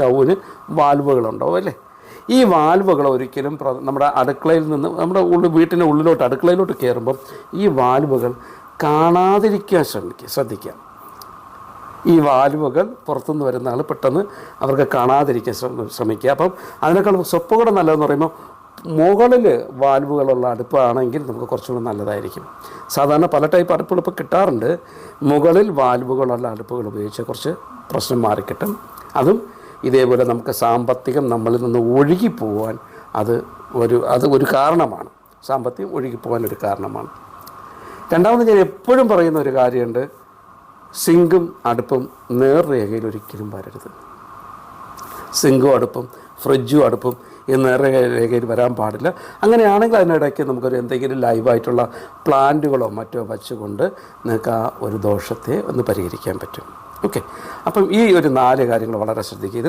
സ്റ്റൗവിന് വാൽവുകളുണ്ടാവും അല്ലേ? ഈ വാൽവുകൾ ഒരിക്കലും നമ്മുടെ അടുക്കളയിൽ നിന്ന് നമ്മുടെ ഉള്ളിൽ വീട്ടിന്റെ ഉള്ളിലോട്ട് അടുക്കളയിലോട്ട് കയറുമ്പം ഈ വാൽവുകൾ കാണാതിരിക്കാൻ ശ്രമിക്കുക ശ്രദ്ധിക്കുക. ഈ വാൽവുകൾ പുറത്തുനിന്ന് വരുന്ന ആൾ പെട്ടെന്ന് അവർക്ക് കാണാതിരിക്കാൻ ശ്രമ ശ്രമിക്കുക. അപ്പം അതിനേക്കാൾ സ്വപ്പകൂടെ നല്ലതെന്ന് പറയുമ്പോൾ മുകളിൽ വാൽവുകളുള്ള അടുപ്പാണെങ്കിൽ നമുക്ക് കുറച്ചുകൂടി നല്ലതായിരിക്കും. സാധാരണ പല ടൈപ്പ് അടുപ്പുകൾ ഇപ്പോൾ കിട്ടാറുണ്ട്. മുകളിൽ വാൽവുകളുള്ള അടുപ്പുകൾ ഉപയോഗിച്ച് കുറച്ച് പ്രശ്നം മാറിക്കിട്ടും. അതും ഇതേപോലെ നമുക്ക് സാമ്പത്തികം നമ്മളിൽ നിന്ന് ഒഴുകിപ്പോവാൻ അത് ഒരു അത് ഒരു കാരണമാണ്. സാമ്പത്തികം ഒഴുകിപ്പോകാൻ ഒരു കാരണമാണ്. രണ്ടാമത് ഞാൻ എപ്പോഴും പറയുന്ന ഒരു കാര്യമുണ്ട്. സിങ്കും അടുപ്പും നേർരേഖയിൽ ഒരിക്കലും വരരുത്. സിങ്കും അടുപ്പും ഫ്രിഡ്ജും അടുപ്പും ഈ രേഖയിൽ വരാൻ പാടില്ല. അങ്ങനെയാണെങ്കിൽ അതിനിടയ്ക്ക് നമുക്കൊരു എന്തെങ്കിലും ലൈവായിട്ടുള്ള പ്ലാന്റുകളോ മറ്റോ വച്ചുകൊണ്ട് നിങ്ങൾക്ക് ആ ഒരു ദോഷത്തെ ഒന്ന് പരിഹരിക്കാൻ പറ്റും. ഓക്കെ. അപ്പം ഈ ഒരു നാല് കാര്യങ്ങൾ വളരെ ശ്രദ്ധിക്കുക. ഇതിൽ